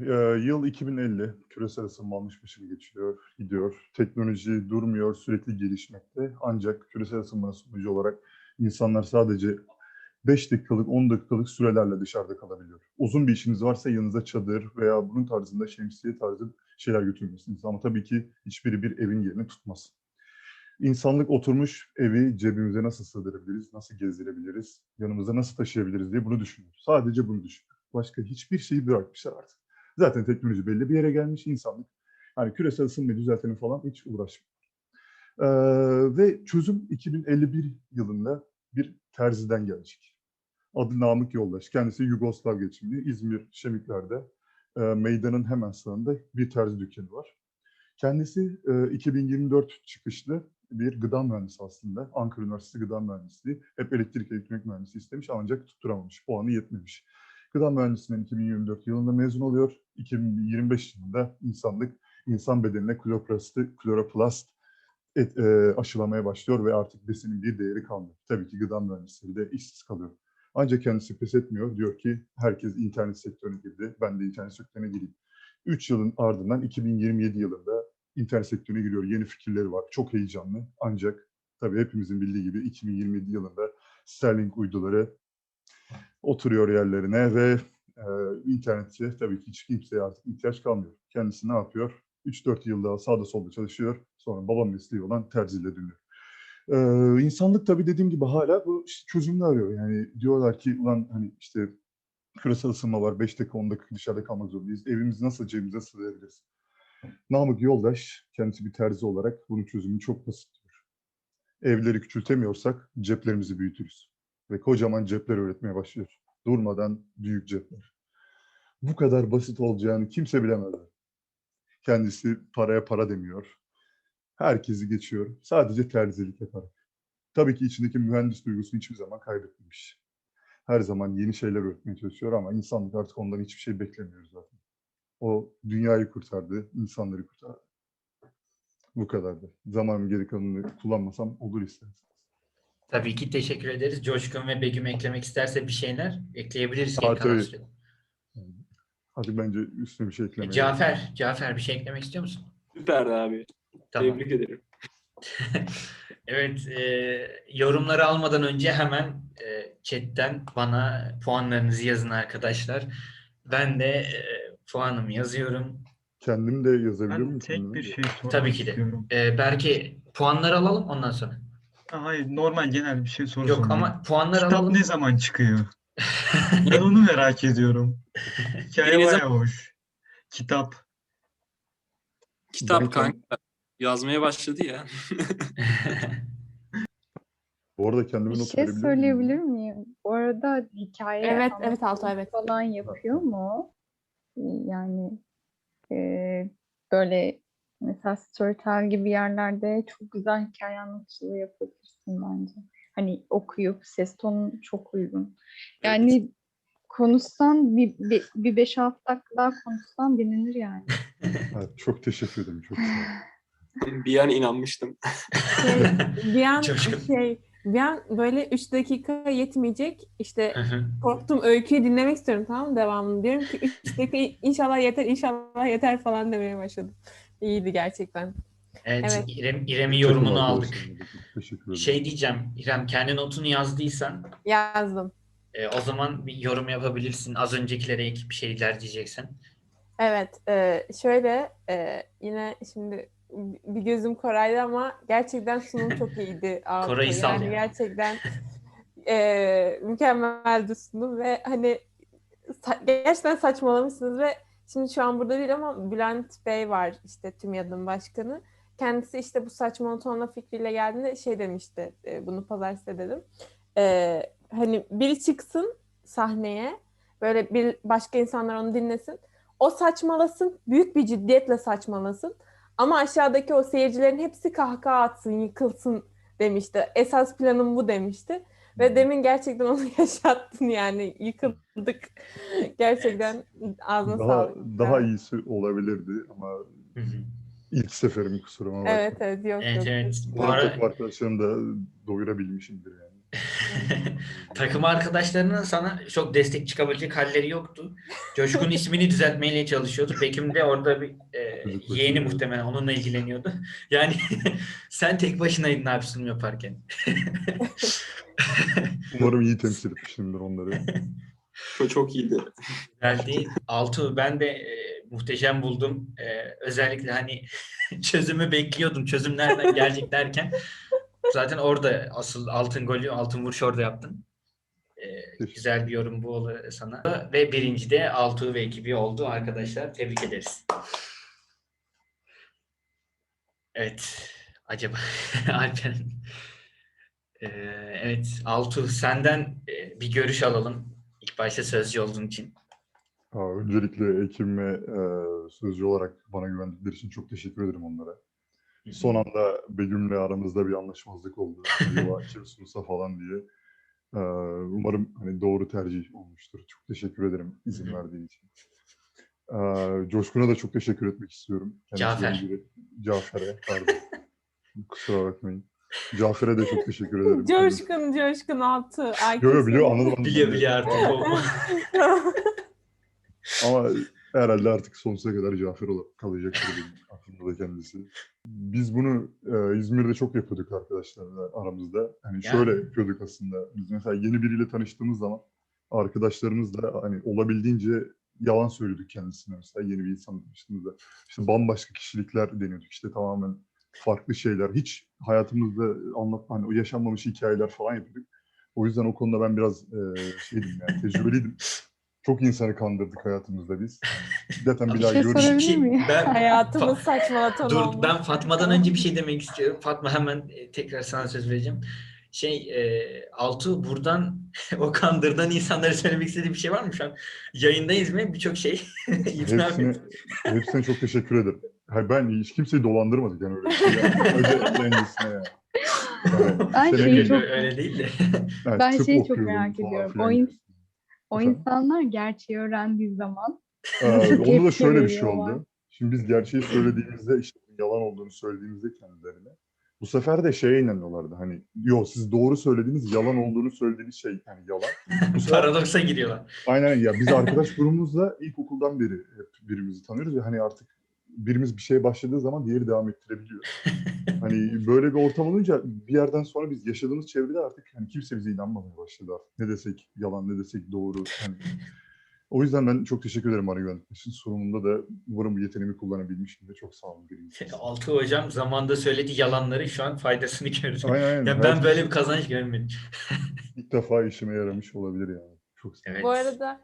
Ee, yıl 2050. Küresel ısınma almış başını geçiyor, gidiyor. Teknoloji durmuyor, sürekli gelişmekte. Ancak küresel ısınmanın sonucu olarak insanlar sadece 5 dakikalık, 10 dakikalık sürelerle dışarıda kalabiliyor. Uzun bir işiniz varsa yanınıza çadır veya bunun tarzında şemsiye tarzı şeyler götürmelisiniz. Ama tabii ki hiçbiri bir evin yerini tutmaz. İnsanlık oturmuş evi cebimize nasıl sığdırabiliriz, nasıl gezdirebiliriz, yanımıza nasıl taşıyabiliriz diye bunu düşünüyor. Sadece bunu düşünüyor. Başka hiçbir şeyi bırakmışlar artık. Zaten teknoloji belli bir yere gelmiş insanlık. Yani küresel ısınmayı düzeltelim falan hiç uğraşmıyor. Ee, ve çözüm 2051 yılında bir terziden gelecek. Adı Namık Yoldaş. Kendisi Yugoslav geçimli. İzmir Şemikler'de e, meydanın hemen sağında bir terzi dükkanı var. Kendisi e, 2024 çıkışlı bir gıda mühendisi aslında. Ankara Üniversitesi Gıda Mühendisliği. Hep elektrik elektronik mühendisi istemiş ancak tutturamamış. Puanı yetmemiş. Gıda mühendisliğinden 2024 yılında mezun oluyor. 2025 yılında insanlık insan bedenine kloroplast, kloroplast et, e, aşılamaya başlıyor ve artık besinin bir değeri kalmıyor. Tabii ki gıda mühendisleri de işsiz kalıyor. Ancak kendisi pes etmiyor. Diyor ki herkes internet sektörüne girdi. Ben de internet sektörüne gireyim. 3 yılın ardından 2027 yılında internet sektörüne giriyor. Yeni fikirleri var. Çok heyecanlı. Ancak tabii hepimizin bildiği gibi 2027 yılında Starlink uyduları oturuyor yerlerine ve e, internete tabii ki hiç kimseye artık ihtiyaç kalmıyor. Kendisi ne yapıyor? 3-4 yıl daha sağda solda çalışıyor. Sonra baba mesleği olan terziyle dönüyor. Ee, insanlık tabii dediğim gibi hala bu işte çözümünü arıyor. Yani diyorlar ki ulan hani işte küresel ısınma var. 5 dakika 10 dakika dışarıda kalmak zorundayız. Evimizi nasıl cebimize sığdırabiliriz? Namık Yoldaş kendisi bir terzi olarak bunun çözümü çok basit diyor. Evleri küçültemiyorsak ceplerimizi büyütürüz. Ve kocaman cepler üretmeye başlıyor. Durmadan büyük cepler. Bu kadar basit olacağını kimse bilemez. Kendisi paraya para demiyor. Herkesi geçiyor. Sadece terzilik yaparak. Tabii ki içindeki mühendis duygusunu hiçbir zaman kaybetmemiş. Her zaman yeni şeyler üretmeye çalışıyor ama insanlık artık ondan hiçbir şey beklemiyor zaten. O dünyayı kurtardı, insanları kurtardı. Bu kadardı. Zamanın geri kalanını kullanmasam olur isterseniz. Tabii ki teşekkür ederiz. Coşkun ve Begüm eklemek isterse bir şeyler ekleyebiliriz. Aa, tabii. Hadi bence üstüne bir şey E, eklemeyelim. Cafer, Cafer bir şey eklemek istiyor musun? Süperdi abi. Tamam. Tebrik ederim. Evet, e, yorumları almadan önce hemen e, chatten bana puanlarınızı yazın arkadaşlar. Ben de e, puanımı yazıyorum. Kendim de yazabiliyor Ben muyum? tek bir şey sormak Tabii ki de. E, belki puanları alalım ondan sonra. Ha, Hayır normal genel bir şey soru Yok sorayım. ama puanları Kitap alalım. ne zaman çıkıyor? Ben onu merak ediyorum. Hikaye Ne bayağı hoş. Kitap. Kitap Ben- kanka yazmaya başladı ya. Bu arada kendime Bir not şey verebilir miyim? söyleyebilir miyim? Bu arada hikaye Evet, evet Altay, evet. falan yapıyor mu? Yani e, böyle mesela Storytel gibi yerlerde çok güzel hikaye anlatıcılığı yapabilirsin bence. Hani okuyup ses tonun çok uygun. Yani konuşsan bir, bir, bir 5-6 dakika daha konuşsan dinlenir yani. Evet, çok teşekkür ederim. Çok sağ olun. Bir an inanmıştım. Şey, bir an şey bir an böyle 3 dakika yetmeyecek işte korktum öyküyü dinlemek istiyorum tamam mı devamını diyorum ki 3 dakika inşallah yeter inşallah yeter falan demeye başladım. İyiydi gerçekten. evet, Evet. İrem, İrem'in yorumunu aldık. olsun. Teşekkür ederim. Şey diyeceğim, İrem kendi notunu yazdıysan Yazdım. e, o zaman bir yorum yapabilirsin. Az öncekilere ek bir şeyler diyeceksen. Evet, e, şöyle e, yine şimdi bir gözüm Koray'da ama gerçekten sunum çok iyiydi. Koray'ı yani ya. gerçekten e, mükemmeldi sunum ve hani sa- gerçekten saçmalamışsınız ve şimdi şu an burada değil ama Bülent Bey var işte TÜMYAD'ın başkanı. Kendisi işte bu saçma tonla fikriyle geldiğinde şey demişti, e, bunu pazartesi de dedim. E, hani biri çıksın sahneye, böyle bir başka insanlar onu dinlesin. O saçmalasın, büyük bir ciddiyetle saçmalasın. Ama aşağıdaki o seyircilerin hepsi kahkaha atsın, yıkılsın demişti. Esas planım bu demişti. Ve demin gerçekten onu yaşattın yani. Yıkıldık. Gerçekten ağzına daha, sağlık. daha iyisi olabilirdi ama ilk seferim kusuruma bakma. Evet evet yok Evet yok. evet. Bu ara takım arkadaşlarım da doyurabilmişimdir yani. takım arkadaşlarının sana çok destek çıkabilecek halleri yoktu. Coşkun ismini düzeltmeye çalışıyordu. Bekim de orada bir e, yeğeni muhtemelen onunla ilgileniyordu. Yani sen tek başınaydın abi sunum yaparken. Umarım iyi temsil etmişimdir onları. Çok, çok iyiydi. Geldi. Altı ben de e, muhteşem buldum. E, özellikle hani çözümü bekliyordum. Çözüm nereden gelecek derken zaten orada asıl altın golü, altın vuruş orada yaptın. E, güzel bir yorum bu oldu sana. Ve birinci de Altuğ ve ekibi oldu arkadaşlar. Tebrik ederiz. Evet. Acaba Alperen. E, evet Altuğ senden e, bir görüş alalım. İlk başta sözcü olduğun için. Aa, öncelikle Ekim ve e, sözcü olarak bana güvendikleri için çok teşekkür ederim onlara. Son anda Begüm'le aramızda bir anlaşmazlık oldu. Acaba kim sunsa falan diye. Ee, umarım hani doğru tercih olmuştur. Çok teşekkür ederim izin Hı hı. verdiği için. Ee, Coşkun'a da çok teşekkür etmek istiyorum. Kendisiyle Cafer. Cafer'e, pardon. Kusura bakmayın. Cafer'e de çok teşekkür ederim. Coşkun, coşkun altı. Yo yo biliyor anladım. anladım. Biliyor biliyor artık. o- Ama herhalde artık sonsuza kadar Cafer olarak benim aklımda da kendisi. Biz bunu e, İzmir'de çok yapıyorduk arkadaşlarla aramızda. Hani Yani. şöyle yapıyorduk aslında. Biz mesela yeni biriyle tanıştığımız zaman arkadaşlarımızla hani olabildiğince yalan söylüyorduk kendisine mesela yeni bir insan tanıştığımızda. İşte bambaşka kişilikler deniyorduk. İşte tamamen farklı şeyler. Hiç hayatımızda anlat hani o yaşanmamış hikayeler falan yapıyorduk. O yüzden o konuda ben biraz e, şeydim yani tecrübeliydim. Çok insanı kandırdık hayatımızda biz. Zaten bir Bir daha şey görüş. sorabilir miyim? Ben, Hayatımız saçmalatan Dur olmuş. ben Fatma'dan önce bir şey demek istiyorum. Fatma hemen e, tekrar sana söz vereceğim. Şey e, Altu buradan o kandırdan insanlara söylemek istediği bir şey var mı şu an? Yayındayız mı? Birçok şey Hepsine, hepsine çok teşekkür ederim. Hayır, ben hiç kimseyi dolandırmadık yani öyle bir şey. Yani. Yani. Yani Ben şeyi çok- öyle değil de. yani Ben şeyi çok merak ediyorum. O, in- o insanlar gerçeği öğrendiği zaman Ee, onda da şöyle bir şey oldu. Şimdi biz gerçeği söylediğimizde işte yalan olduğunu söylediğimizde kendilerine bu sefer de şeye inanıyorlardı hani yo siz doğru söylediğiniz yalan olduğunu söylediğiniz şey yani yalan. Bu sefer Paradoksa giriyorlar. Aynen ya biz arkadaş grubumuzla ilkokuldan beri hep birbirimizi tanıyoruz ve hani artık birimiz bir şeye başladığı zaman diğeri devam ettirebiliyor. hani böyle bir ortam olunca bir yerden sonra biz yaşadığımız çevrede artık hani kimse bize inanmamaya başladı artık. Ne desek yalan ne desek doğru. Hani o yüzden ben çok teşekkür ederim güvendikleri için. Sorumunda da umarım bu yeteneğimi kullanabilmişimdir. Çok sağ olun. Altı hocam zamanda söylediği yalanları şu an faydasını görüyoruz. Aynen aynen. Ya ben böyle bir kazanç görmedim. ilk defa işime yaramış olabilir yani. Çok. Evet. Bu arada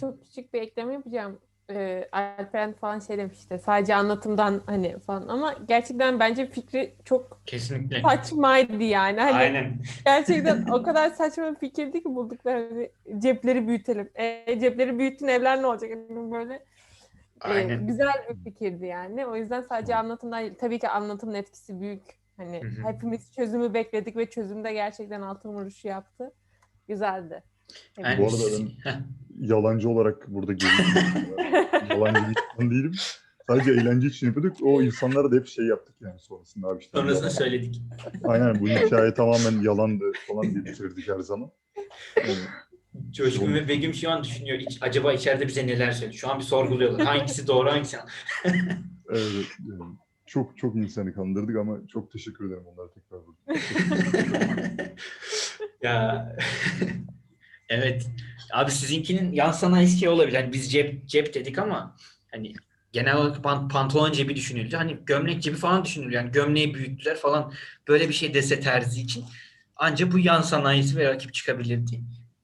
çok küçük bir ekleme yapacağım. Ee, Alperen falan şey demiş işte sadece anlatımdan hani falan ama gerçekten bence fikri çok Kesinlikle. saçmaydı yani. Hani Aynen. gerçekten o kadar saçma bir fikirdi ki buldukları hani cepleri büyütelim. E, cepleri büyüttün evler ne olacak? Yani böyle e, Aynen. güzel bir fikirdi yani. O yüzden sadece anlatımdan. Tabii ki anlatımın etkisi büyük. Hani Hı hı. hepimiz çözümü bekledik ve çözümde gerçekten altın vuruşu yaptı. Güzeldi. Aynen. Bu arada ben- yalancı olarak burada gözüküyorum. yalancı bir insan değilim. Sadece eğlence için yapıyorduk. O insanlara da hep şey yaptık yani sonrasında abi işte. Sonrasını yalan. söyledik. Aynen bu hikaye tamamen yalandı falan diye bitirdik her zaman. Yani, Coşkun ve Begüm şu an düşünüyor. iç- acaba içeride bize neler söylüyor? Şu an bir sorguluyorlar. Hangisi doğru hangisi evet, yani çok çok insanı kandırdık ama çok teşekkür ederim onlara tekrar. ya evet. Abi sizinkinin yan sanayisi şey olabilir. Hani biz cep cep dedik ama hani genel olarak pan- pantolon cebi düşünüldü. Hani gömlek cebi falan düşünülüyor. Yani gömleği büyüttüler falan. Böyle bir şey dese terzi için. Ancak bu yan sanayisi ve rakip çıkabilirdi.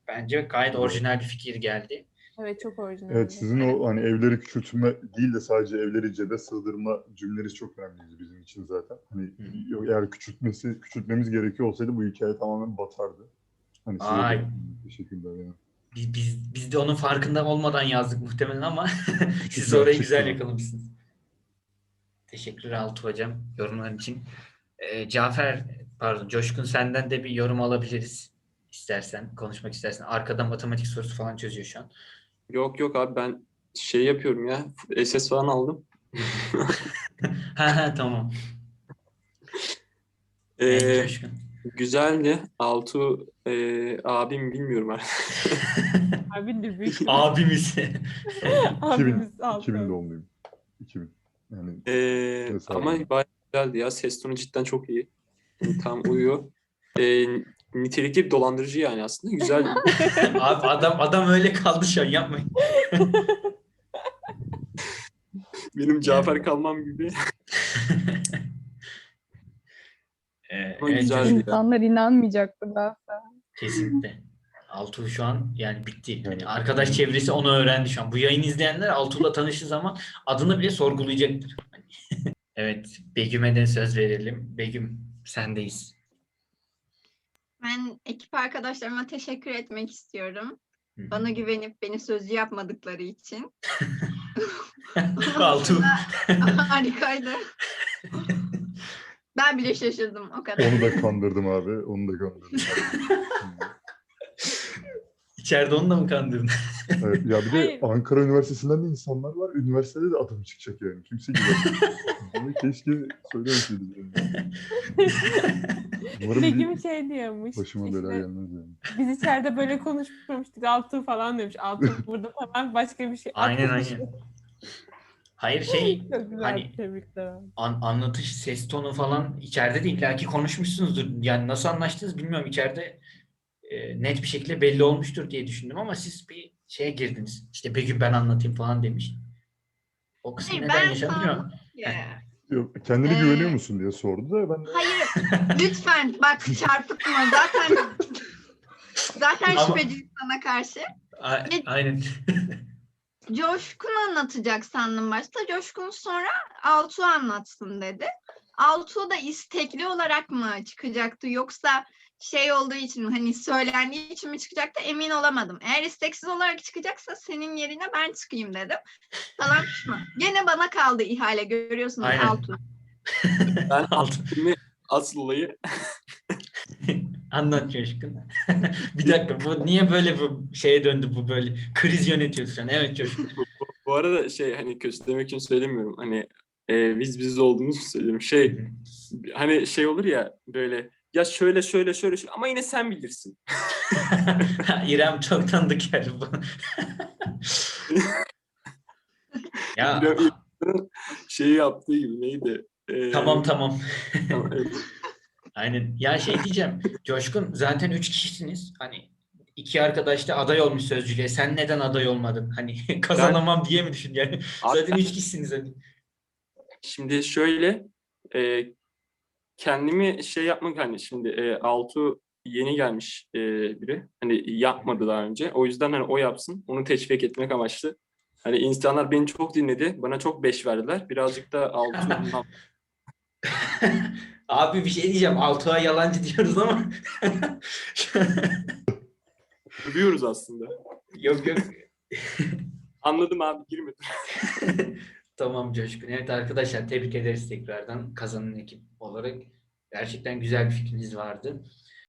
Bence gayet orijinal bir fikir geldi. Evet çok orijinal. Evet sizin o hani evleri küçültme değil de sadece evleri cebe sığdırma cümleleri çok önemliydi bizim için zaten. Hani Hı. yok, eğer küçültmesi küçültmemiz gerekiyor olsaydı bu hikaye tamamen batardı. Hani size de Ay. teşekkürler. Yani. Biz, biz, biz de onun farkında olmadan yazdık muhtemelen ama siz orayı güzel yakalamışsınız. Teşekkürler Altuğ Hocam yorumlar için. Ee, Cafer, pardon Coşkun senden de bir yorum alabiliriz. istersen, konuşmak istersen. Arkada matematik sorusu falan çözüyor şu an. Yok yok abi ben şey yapıyorum ya. SS falan aldım. ha ha tamam. Ee, Evet, Coşkun. Güzeldi. Altu e, abim bilmiyorum artık. Abi de büyük. Abimiz. Abimiz altı. 2000 doğumluyum. 2000. Yani E, Mesela. ama bayağı güzeldi ya. Ses tonu cidden çok iyi. Tam uyuyor. E, nitelikli bir dolandırıcı yani aslında. Güzel. Abi adam adam öyle kaldı şu an yapmayın. Benim Cafer kalmam gibi. Ee, evet, güzeldi. çocuk- İnsanlar inanmayacaktı sonra. kesinlikle. Altuğ şu an yani bitti. Yani arkadaş çevresi onu öğrendi şu an. Bu yayını izleyenler Altuğ'la tanıştığı zaman adını bile sorgulayacaktır. evet, Begüm'e de söz verelim. Begüm, sendeyiz. Ben ekip arkadaşlarıma teşekkür etmek istiyorum. Hı. Bana güvenip beni sözcü yapmadıkları için. Altuğ. Harikaydı. Ben bile şaşırdım o kadar. onu da kandırdım abi. Onu da kandırdım. İçeride onu da mı kandırdın? Evet, ya bir de Hayır. Ankara Üniversitesi'nden de insanlar var. Üniversitede de adım çıkacak yani. Kimse güvenmiyor. Bunu keşke söylemeseydim. Yani. Umarım Begüm şey diyormuş. başıma işte, bela gelmez yani. Biz içeride böyle konuşmamıştık. Altı falan demiş. Altı burada falan başka bir şey. Aynen aynen. Hayır şey. Hani- Tebrikler. an- anlatış, ses tonu falan içeride de illaki konuşmuşsunuzdur. Yani nasıl anlaştınız bilmiyorum. İçeride e, net bir şekilde belli olmuştur diye düşündüm ama siz bir şeye girdiniz. İşte Begüm ben anlatayım falan demiş. O kısmı Hayır, neden ben bilmiyorum. Yeah. Yok, kendine Ee, güveniyor musun diye sordu da ben de Hayır lütfen bak çarpıtma zaten zaten Ama- şüpheciyim sana karşı. A- aynen. Coşkun anlatacak sandım başta. Coşkun sonra Altuğ anlatsın dedi. Altuğ da istekli olarak mı çıkacaktı yoksa şey olduğu için hani söylendiği için mi çıkacaktı emin olamadım. Eğer isteksiz olarak çıkacaksa senin yerine ben çıkayım dedim. Falan pişman. Gene bana kaldı ihale görüyorsunuz Aynen. Altuğ. Ben Alt- filmi asıl olayı Anlat Coşkun. bir dakika bu niye böyle bu şeye döndü bu böyle kriz yönetiyorsun sen. Evet Coşkun. bu arada şey hani kötülemek için söylemiyorum. Hani e, biz biz olduğumuzu söylüyorum. Şey hani şey olur ya böyle ya şöyle şöyle şöyle şöyle ama yine sen bilirsin. İrem çok tanıdık yer bu. ya şeyi yaptığı gibi neydi? E, tamam tamam. tamam, evet. Aynen. Ya şey diyeceğim. Coşkun zaten üç kişisiniz. Hani iki arkadaş da aday olmuş sözcülüğe. Sen neden aday olmadın? Hani kazanamam diye mi düşün? Yani zaten üç kişisiniz hani. Şimdi şöyle e, kendimi şey yapmak hani şimdi e, Altu yeni gelmiş e, biri. Hani yapmadı daha önce. O yüzden hani o yapsın. Onu teşvik etmek amaçlı. Hani insanlar beni çok dinledi. Bana çok beş verdiler. Birazcık da Altu'nun Abi bir şey diyeceğim. Altuğ'a yalancı diyoruz ama. övüyoruz aslında. yok yok. Anladım abi girmedim. tamam Coşkun. Evet arkadaşlar tebrik ederiz tekrardan kazanan ekip olarak. Gerçekten güzel bir fikriniz vardı.